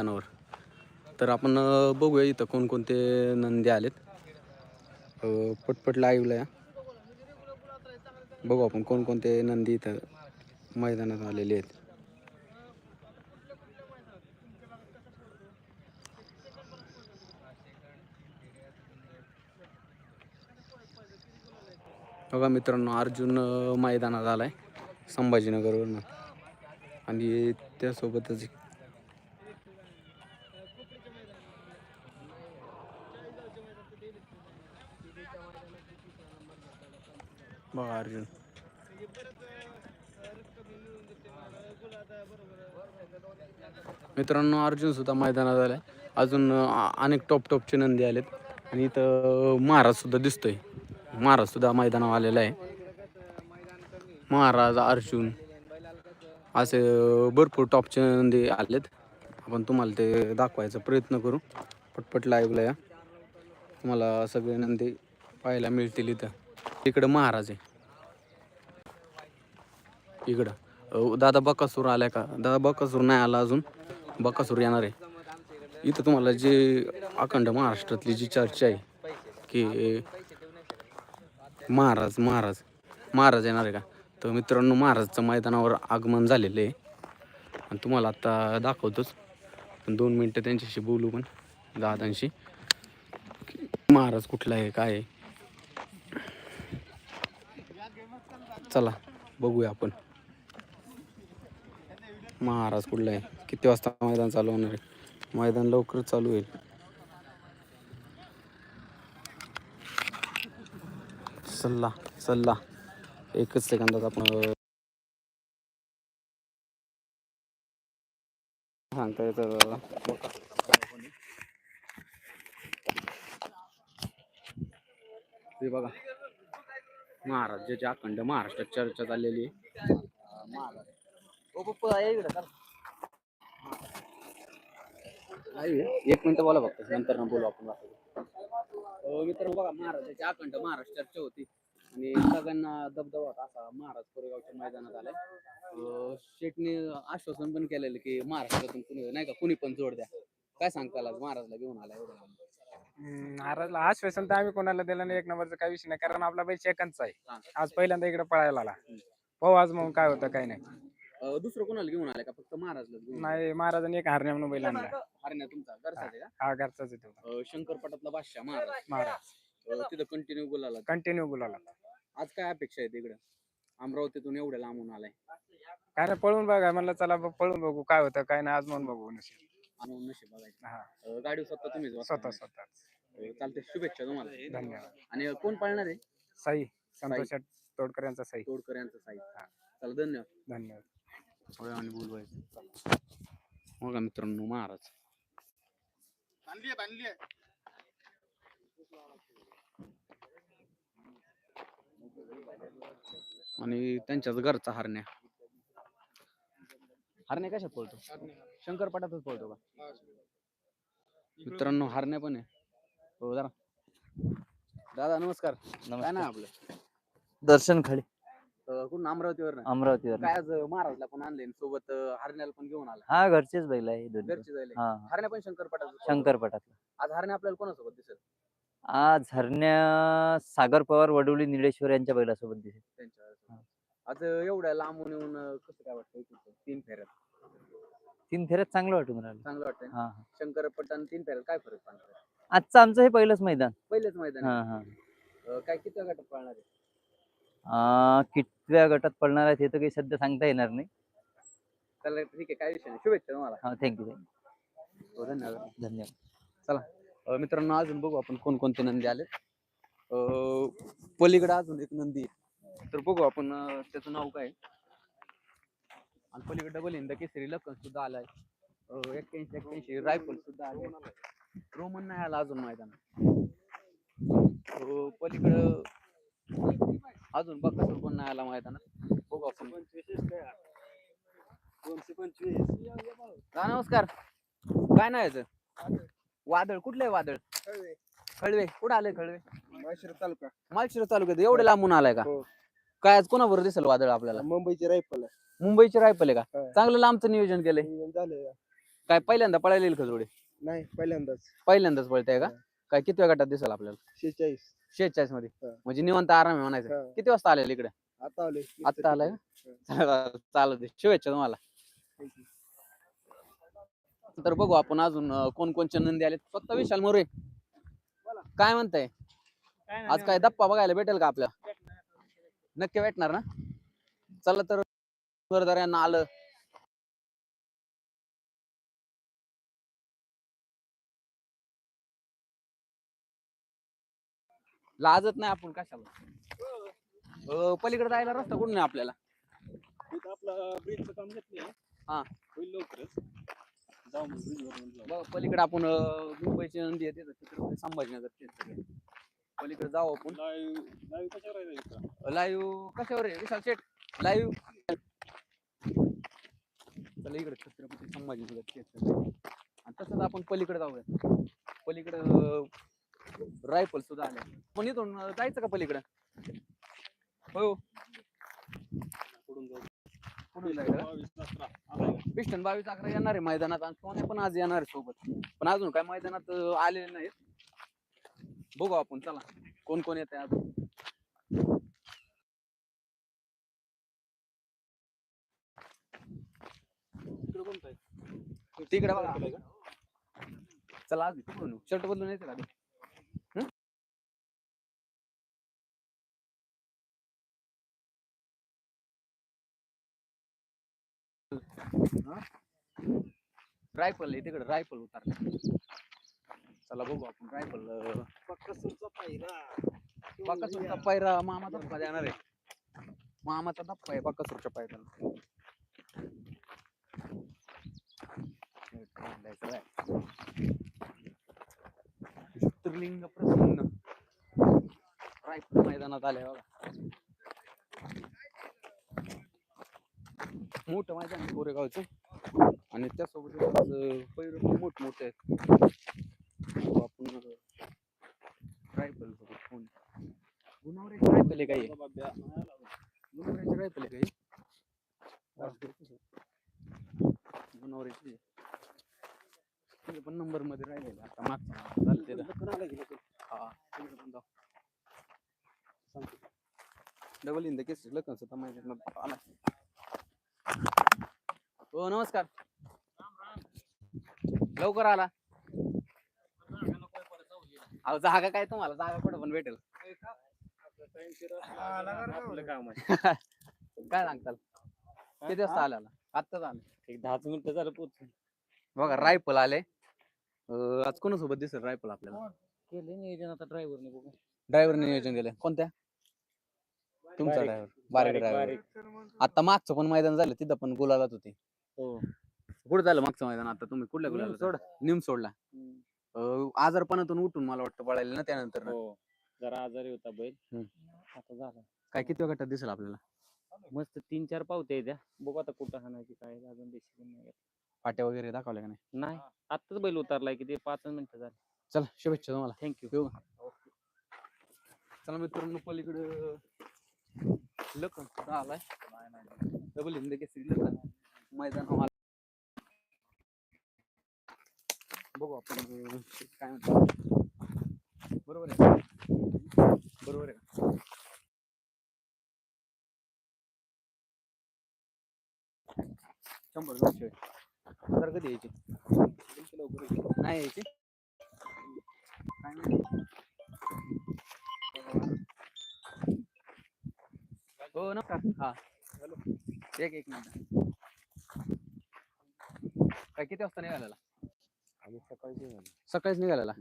मैदानावर तर आपण बघूया इथं कोणकोणते नंदी आलेत. अं, पटपट लाईव्हला या. बघू आपण कोणकोणते नंदी इथं मैदानात आलेले आहेत. बघा मित्रांनो अर्जुन मैदानात मैदानात आलाय संभाजीनगरवरनं. आणि त्यासोबतच बघा अर्जुन. मित्रांनो अर्जुन सुद्धा मैदानात आलाय. अजून अनेक टॉप टॉपचे नंदी आलेत. आणि इथं महाराज सुद्धा दिसतोय. महाराज सुद्धा मैदानावर आलेला आहे. महाराज अर्जुन. असे भरपूर टॉपचे नंदी आलेत. आपण तुम्हाला ते दाखवायचा प्रयत्न करू. पटपट लाईव्हला या. तुम्हाला सगळे नंदी पाहायला मिळतील इथं. इकडं महाराज आहे. इकडं. दादा बकासूर आलाय का? दादा बकासूर नाही आला अजून. बकासूर येणार आहे. इथं तुम्हाला जे अखंड महाराष्ट्रातली जी चर्चा आहे की महाराज महाराज महाराज येणार आहे का? तर मित्रांनो महाराजचं मैदानावर आगमन झालेलं आहे. आणि तुम्हाला आत्ता दाखवतोच. पण दोन मिनटं त्यांच्याशी बोलू पण दादांशी. महाराज कुठला आहे काय आहे? चला बघूया आपण. महाराज कुठला आहे? किती वाजता मैदान चालू होणार आहे? मैदान लवकरच चालू होईल. सल्ला सल्ला. एकच सेकंदात आपण सांगता येतं बघा. महाराज अखंड महाराष्ट्रात चर्चा चाललेली आहे. एक मिनिट बोला फक्त नंतर ना बोलू आपण बाकी. अं, बघा महाराजाची अखंड महाराष्ट्र चर्चा होती आणि सगळ्यांना दबदबा होता असा महाराज कोरेगावच्या मैदानात आलाय. शेटने आश्वासन पण केलेलं की महाराष्ट्रातून कुणी नाही का कुणी पण जोड द्या. काय सांगता आज महाराजला घेऊन आलाय महाराजला आश्वासन तर आम्ही कोणाला दिलं नाही एक नंबरचा काही विषय नाही कारण आपला बैल सेकंदचा हा. आहे आज पहिल्यांदा इकडे पळायला आला. पाहू आज मग काय होतं काय नाही. अं, दुसरं कोणाला घेऊन आलाय का? फक्त महाराजला घेऊन नाही महाराजांनी एक हारण्या म्हणून बैल आणला. हरण्या तुमचा घरचा आहे का? हा घरचाच येतो अं, शंकरपटातला बादशाह महाराज. महाराज. अं, तिथं कंटिन्यू बोलायला कंटिन्यू बोलावला आज काय अपेक्षा आहे तिकडं अमरावतीतून एवढ्या लांबून आलाय. काय नाही पळून बघा म्हणलं चला ब- पळून बघू काय होतं काय नाही आज म्हणून बघू नशीब. आणून नशीब बघायचं. हा. अं, गाडी स्वतः तुम्हीच बसवणार स्वतः. स्वतः अं, चालतंय शुभेच्छा तुम्हाला. धन्यवाद. आणि कोण पाळणार आहे? साई संतोष तोडकर यांचा साई. तोडकर यांचं साहित्य चला धन्यवाद. धन्यवाद. आणि बोलवायचं. बघा मित्रांनो महाराज. आणि त्यांच्याच घरचा हरण्या. हरण्या कशात पळतो? शंकरपाटातच पळतो का? मित्रांनो हरण्या पण आहे. हो जरा. दादा नमस्कार. काय ना आपलं? दर्शन खळे. अं, कुठून? अमरावतीवर अमरावतीवर काय आज महाराजला पण आणले आणि सोबत अं, हरण्याला पण घेऊन आला. हा घरचेच बैल आहे दोन्ही पण. घरचे जायले हा हा. हरण्या पण शंकरपटातला. आज हरण्या आपल्याला कोणासोबत दिसेल? आज हरण्या सागर पवार वडवली निळेश्वर यांच्या बैलासोबत दिसेल. त्यांच्या आज एवढ्या लांबून येऊन अं, कसं काय वाटतं? तीन फेऱ्यात. तीन फेऱ्यात चांगलं वाटून राहिलं. चांगलं वाटतंय. ना? हा हा. शंकरपट आणि तीन फेऱ्यात काय फरक पडणार? आजचं आमचं हे पहिलंच मैदान. पहिलेच मैदान. हा आहे. हा. अं, काय किती गटात पळणार आहे? आ, कितव्या गटात पडणार आहेत हे तर काही सध्या सांगता येणार नाही. चला ठीक आहे. काय विषय नाही. शुभेच्छा तुम्हाला. हा थँक्यू हो, धन्यवाद. धन्यवाद. अं, मित्रांनो अजून बघू आपण कोणकोणते नंदी आले पलीकडे अजून एक नंदी आहे. तर बघू आपण अं, त्याचं नाव काय आहे. आणि पलीकडे डबल हिंद केसरी लखन सुद्धा आलाय. एक्क्याऐंशी एक्क्याऐंशी रायफल सुद्धा आले रोमन नाही आला अजून मैदानात. अं, पलीकडं अजून बकासूर पण नाही आला मैदानात. बघू आपण. हा, नमस्कार. काय नाही याचं? वादळ. कुठलं आहे वादळ? खळवे. कुठं आले खळवे? तालुका. मालशिरस तालुक्यात. एवढे लांबून आलाय का? हो. काय आज कोणाबरोबर दिसेल वादळ आपल्याला? मुंबईची रायफल मुंबईचे रायफल आहे का. चांगलं लांबचं नियोजन केलंय. झालं काय पहिल्यांदा पळायला येईल का जोडे? नाही पहिल्यांदाच. पहिल्यांदाच पळताय का. काय किती गटात दिसेल आपल्याला? शेचाळीस शेहेचाळीसमध्ये. म्हणजे निवंत आराम आहे म्हणायचं. हा. किती वाजता आलेला इकडे? आता आलोय. आत्ता आलाय चालत दे. शुभेच्छा तुम्हाला. तर बघू आपण अजून अं, कोण कोणचे नंदी आले फक्त विशाल मोरे. काय म्हणताय? आज काय दप्पा बघायला भेटेल का आपल्या नक्की भेटणार ना? चला तर बरं यांना आलं. लाजत नाही आपण कशाला? पलीकडे जायला रस्ता कुठून आहे आपल्याला. आपलं ब्रिजचं काम हा. होईल लवकरच. पलीकडे आपण मुंबईची नंदी तिथं छत्रपती संभाजीनगर पलीकडे जाऊ आपण? लाईव्ह कशावर आहे? विशाल शेठ लाईव्ह. त्याला इकडे छत्रपती संभाजीनगर आणि तसंच आपण पलीकडे जाऊया पलीकडे रायफल सुद्धा आल्या. पण इथून जायचं का पलीकडे? हो. पुढून जाऊ. बावीस पिस्टन बावीस अकरा येणार आहे मैदानात आणि सोने पण आज येणार आहे सोबत. पण अजून काय मैदानात आलेले नाहीत. बघू आपण चला. कोण कोण येते अजून तिकडं कोणतं आहे? तिकडे बघा चला तिकडून शर्ट बदलून का आधी? हं? रायफल आहे तिकडे रायफल उतार चला बघू आपण रायफल पक्कासूरचा पायरा. बाकासूरचा पायरा मामाचा धप्पा देणार आहे मामाचा धप्पा आहे बाकासूरच्या पायऱ्याला ज्योतिर्लिंग प्रसन्न. रायफल मैदानात आले बघा. मोठं मैदान कोरेगावचं. आणि त्यासोबत पैर मोठ मोठे आहेत. आपण रायफल बघू. कोण? गुणावऱ्याची रायफल आहे काही. गुणावऱ्याची रायफल आहे काही गुणावऱ्याची पण नंबर मध्ये राहिलेले. आता चालते? हा डबल इन द केस लग्न सुद्धा माहिती आला. हो नमस्कार. लवकर आला. अहो जागा काय तुम्हाला? जागा कुठं पण भेटेल. आपलं काम काय सांगताल? किती वाजता आला आत्ताच आलं. एक दहाच मिनिटं झालं पोच बघा रायफल आले अं, आज कोणासोबत दिसेल रायफल आपल्याला? केले नियोजन आता ड्रायव्हरने बघू. ड्रायव्हर नियोजन केलं कोणत्या? तुमचा बारीक. ड्रायव्हर बारीक ड्रायव्हर आता मागचं पण मैदान झालं तिथं पण गुलालात होती हो. कुठं झालं मागचं मैदान आता? तुम्ही कुठल्या गुलाला निम सोडला. अं, आजारपणातून उठून मला वाटतं पळायला ना त्यानंतर ना. हो. जरा आजारी होता बैल. हम्म. आता झाला. काय किती गटात दिसेल आपल्याला? मस्त तीन चार पावते द्या बघू आता कुठं हाणायची काय अजून डिसिजन नाही घेतला. पाट्या वगैरे दाखवल्या का नाही? नाही. आताच बैल उतरलाय की ते पाच मिनिटं झाली. चला शुभेच्छा तुम्हाला. थँक्यू येऊ का? चला मित्रांनो पलीकडे लखन सुद्धा आलाय? डबल हिंद केसरी लखन. मैदान आला बघू आपण अं, काय म्हणतो बरोबर आहे. बरोबर आहे. का शंभर दोनशे. हजार कधी यायची नाही यायची. हो नमस्कार हा. एक एक मिनिट. काय किती वाजता निघालेला? सकाळीच निघालेला?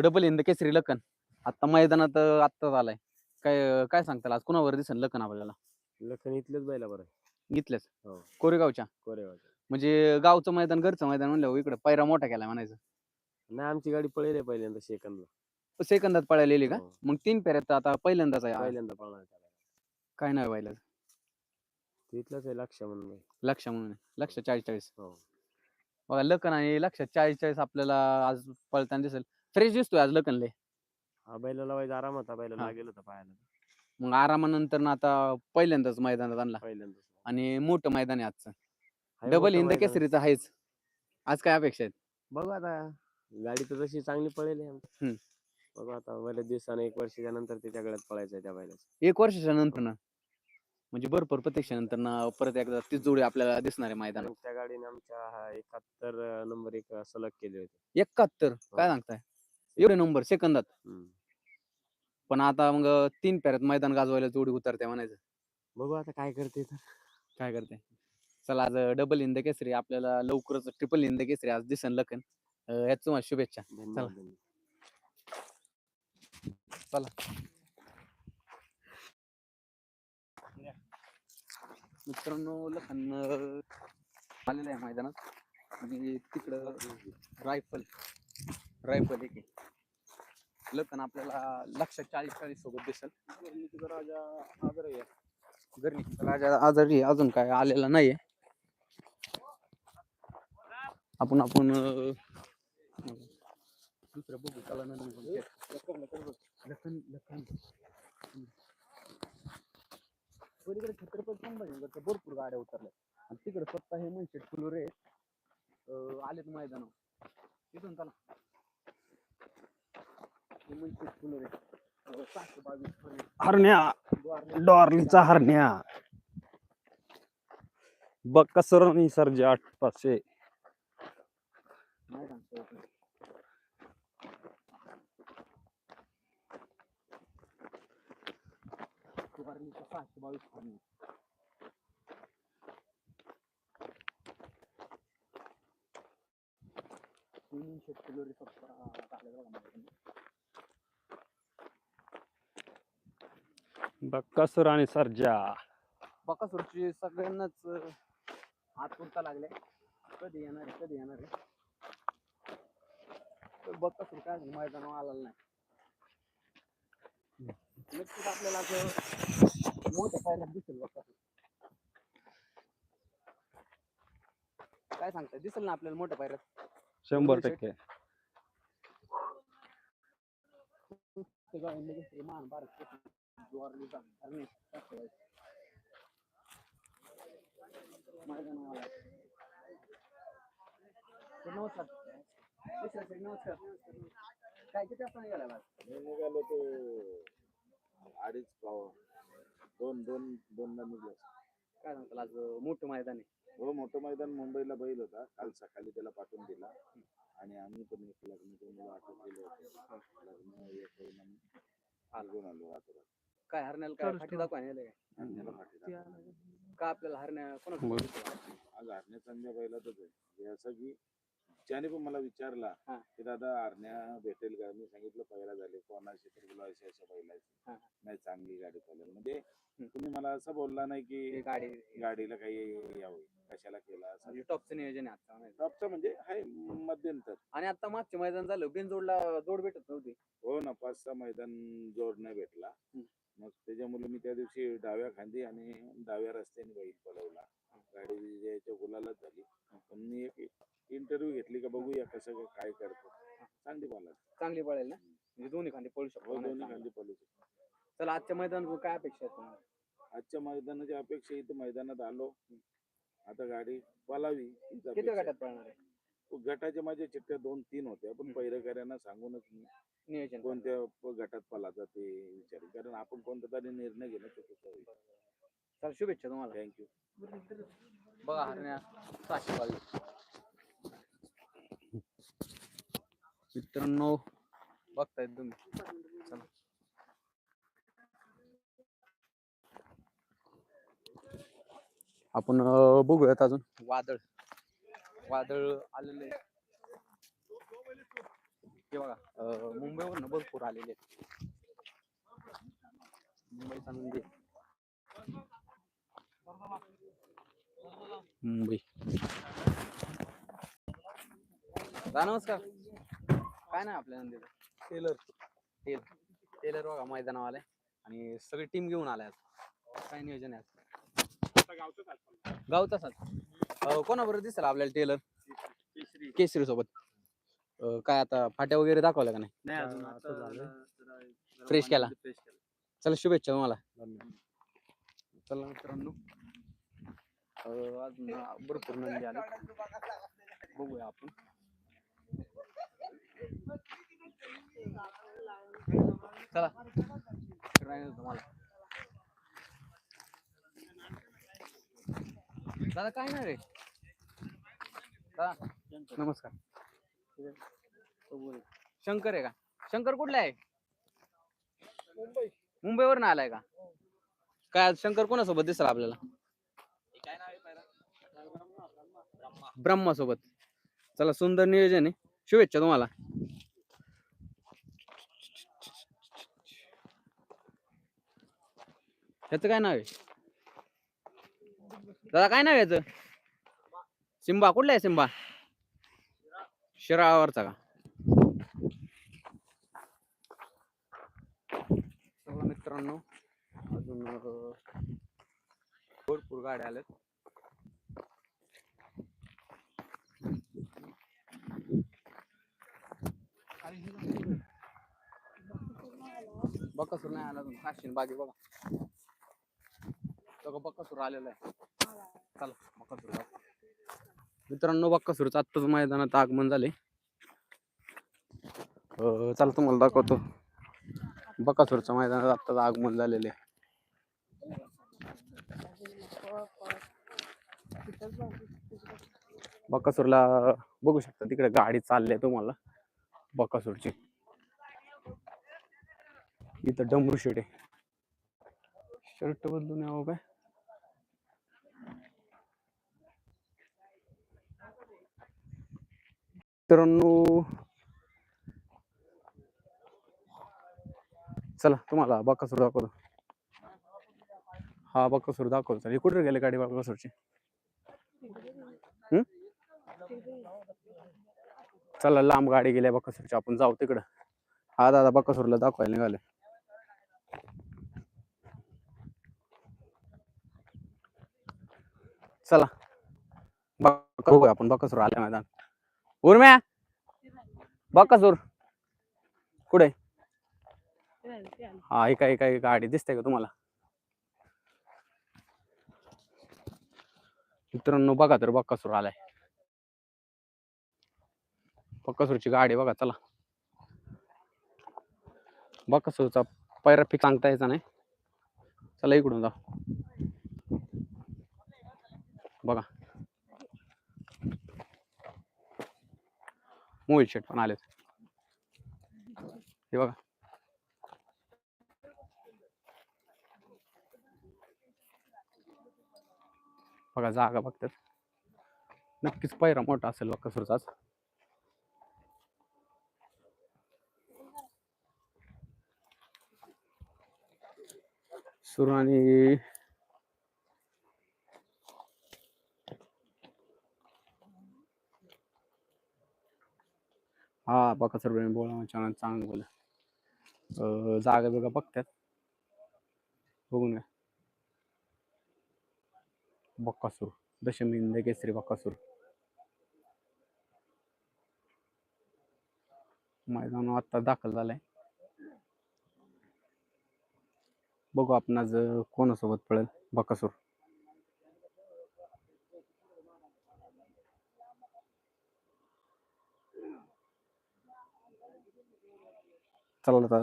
Double in the Kesari Lakhan आता मैदानात आत्ताच आलाय काय काय सांगताल? आज कुणावर दिसेल लखन आपल्याला? लखन इथलेच बैला बरं घेतल्याच हो. कोरेगावच्या? कोरेगाव म्हणजे गावचं मैदान घरचं मैदान म्हणलं इकडे पायरा मोठा केला म्हणायचं. नाही आमची गाडी पळेल आहे पहिल्यांदा सेकंदला. सेकंदात पळालेली का? हो. मग तीन पेऱ्यात आता पहिल्यांदाच आहे. पहिल्यांदा पळणार काय नाही व्हायला तिथलंच आहे लक्ष म्हणून बैल. लक्ष म्हणून लक्ष चाळीस चाळीस हो. बघा लखन आणि लक्ष चाळीस चाळीस आपल्याला आज पळताना दिसेल. फ्रेश दिसतोय आज लखनले हा बैला लावायचा आराम होता. बैला हा. लागेल होता पायाला मग आरामानंतर ना आता पहिल्यांदाच मैदानात आणला. पहिल्यांदा आणि मोठं मैदान आहे आजचं. डबल मोठं हिंद मैदान. केसरीचं आहेच आज काय अपेक्षा आहेत? बघू आता. गाडी तर तशी चांगली पळेल आहे. आमची. हम्म. बघू आता बऱ्याच दिवसाने एक वर्षाच्या नंतर त्याच्या गळ्यात पळायचं आहे त्या बैलाचं. एक वर्षाच्या नंतर ना? म्हणजे भरपूर प्रत्यक्षानंतर ना परत एकदा तीच जोडी आपल्याला दिसणार आहे मैदानात. आणि त्या गाडीने आमच्या हा एकाहत्तर नंबर एक सलग केले होते. एकाहत्तर? काय सांगताय? एवढे नंबर सेकंदात? हम्म. पण आता मग तीन पेऱ्यात मैदान गाजवायला जोडी उतरते म्हणायचं. बघू आता काय करते तर. काय करते? चला आज डबल हिंद केसरी आपल्याला लवकरच ट्रिपल हिंद केसरी आज दिसन लखन. याच तुम्हाला शुभेच्छा. धन्यवाद धन्यवाद. मित्रांनो लखन आलेलं आहे मैदानात. आणि तिकडं रायफल. रायफल एक. लखन आपल्याला लक्षात चाळीस चाळीस सोबत दिसल. राजा आजारी आहे, अजून काय आलेला नाहीये. आपण आपण दुसरं बघू त्याला पलीकडे छत्रपती संभाजीनगरच्या भरपूर गाड्या उतरल्या आणि तिकडे स्वतः हे मनशेट फुलोरे आलेत मैदान तिथून चला. हे मनशेट फुलोरे. अं, सहाशे बावीस. हरण्या. डॉर्लीचा हरण्या. बक्कसर सर्जा आठ पाचशे नाही सांगता येत नाही. शेतकरी फक्त आले बघा मैदानात. बक्कासूर आणि सर्जा. बकासूरची सगळ्यांनाच आतुरता लागले कधी येणार आहे कधी येणार आहे? तर बकासूर काय मैदानावर आलेला नाही. नक्कीच आपल्याला असं मोठ्या पायऱ्यात दिसेल बकासूर काय सांगताय दिसेल ना आपल्याला मोठ्या पायऱ्यात शंभर. टक्के. ते गाव आहे लगेच ते महान भारत नमस्कार. नमस्कार. काय किती वाजता निघाला आज? निघालो तो अडीच पाव दोन दोन दोनदा निघलो काय सांगताल आज मोठं मैदान आहे. हो मोठं मैदान मुंबईला बैल होता. काल सकाळी त्याला पाठवून दिला. आणि आम्ही पण एक लग्न मुलं होते. लग्न एक करून आम्ही आलो रात्रभर. काय हरण्याला काय फाटी दाखवा काय? आणि त्याला फाटी टाकली. का आपल्याला हरण्या कोणा आज आरण्या चांगल्या बैलातच आहे. म्हणजे असं की ज्याने पण मला विचारला हा. की दादा आरण्या भेटेल का? मी सांगितलं पहिला झाले कोणाशी तर बोला अशा हा. नाही चांगली गाडी चालेल म्हणजे. तुम्ही मला असं बोलला नाही की गाडी गाडीला काही यावं कशाला केला असं. म्हणजे टॉपचं नियोजन आहे आता. टॉपचं म्हणजे आहे मध्यंतर. आणि आता मागचे मैदान झालं बिनजोडला जोड भेटत नव्हती. हो ना पाच सहा मैदान जोड नाही भेटला. हम्म. मग त्याच्यामुळे मी त्या दिवशी डाव्या खांदी आणि डाव्या रस्त्याने बैल पळवला. गाडी विजयाच्या गुलालाच झाली. पण मी एक इंटरव्ह्यू घेतली का बघूया कसं काय करतो. चांगली बोला चांगली पळेल ना? म्हणजे दोन्ही खांदे पळू शकतो. हो दोन्ही आम्हाला. खांदी पळू शकतो. चला आजच्या मैदान काय अपेक्षा आहे तुम्हाला? आजच्या मैदानाची अपेक्षा इथं मैदानात आलो. आता गाडी पळावी हीच किती अपेक्षा. गटात पळणार आहे? गटाच्या माझ्या चिठ्ठ्या दोन तीन होत्या पण हम्म. पहिरेकऱ्यांना सांगूनच मी नियोजन कोणत्या प- गटात पलाचा ते विचार कारण आपण कोणता तरी निर्णय घेणं चुकीचं होईल चला शुभेच्छा तुम्हाला. थँक्यू बघा हरण्या सहाशे बावीस मित्रांनो बघतायत तुम्ही. चला. आपण बघूयात अजून. वादळ. वादळ आलेले हे बघा मुंबईवरनं भरपूर आलेले आहेत. मुंबईचा नंदी मुंबई. नमस्कार. काय नाही आपल्या नंदीचं. टेलर टेल टेलर बघा मैदानावर आलाय आणि सगळी टीम घेऊन आलाय आज. काय नियोजन आहे आज? गावचा साथ कोणाबरोबर दिसेल आपल्याला टेलर केसरी सोबत. अं, काय आता फाट्या वगैरे दाखवल्या का नाही? फ्रेश केला. चला शुभेच्छा तुम्हाला. चला मित्रांनो. अं, अजून भरपूर नंदी आले. बघूया आपण. चला. दादा काय नाही रे नमस्कार. शंकर आहे का? शंकर कुठला आहे? मुंबईवरून आलाय का? काय आज शंकर कोणासोबत दिसला आपल्याला? ब्रह्मा सोबत चला सुंदर नियोजन आहे. शुभेच्छा तुम्हाला. ह्याचं काय नाव आहे? दादा काय नाव आहे याचं सिम्बा कुठला आहे सिंबा? शिरावरचा का? मित्रांनो अजून भरपूर गाड्या आल्यात. बकासूर नाही आला अजून. काशीन बागी बघा. सगळं बकासूर आलेलं आहे. चला. दाखव. मित्रांनो बक्कासूरचं आत्ताच मैदानात आगमन झाले चला तुम्हाला दाखवतो. बकासूरच्या मैदानात आत्ताच आगमन झालेले आहे. बकासूरला बघू शकता तिकडे गाडी चालली आहे तुम्हाला. बकासूरची इथं डमरू शेड आहे. शर्ट बदलून यावं काय? मित्रांनो चला तुम्हाला बकासूर दाखवतो. हा बकासूर दाखवतो. चला, कुठे गेले गाडी बकासूरची? हम्म? चला लांब गाडी गेल्या बकासूरची. आपण जाऊ तिकडं. हा दादा बकासूरला दाखवायला निघाले. चला बघूया आपण बकासूर आले मैदान. उर्म्या? बकासूर कुठे? हा एका एका एक गाडी दिसते का तुम्हाला? मित्रांनो बघा तर बक्कासूर आलाय. बक्कासूरची गाडी बघा चला. बक्कासूरचा पैरा फिक सांगता यायचा नाही. चला इकडून जा बघा. मोहित शेट पण आलेत. हे बघा. बघा जागा बघतात. नक्कीच पैरा मोठा असेल बक्कासूरचाच सुरू आणि हा बकासूर प्रेमी बोला चांगलं बोला. जागा बिगा बघतात. बघून घ्या. बक्कासूर दशमिंद केसरी बक्कासूर. मैदान आता दाखल झालाय. बघू आपण आज कोणासोबत पळेल बकासूर चला आता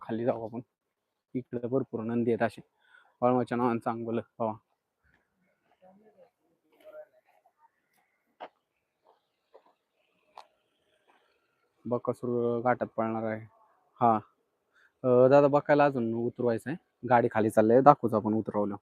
खाली जाऊ आपण. इकडे भरपूर नंदी आहेत असे. वळमाच्या नावानं चांगलं हवा बकासूर घाटात पळणार आहे. हा. दादा बकायला अजून उतरवायचं आहे गाडी खाली चाललंय दाखवूच आपण उतरवलं.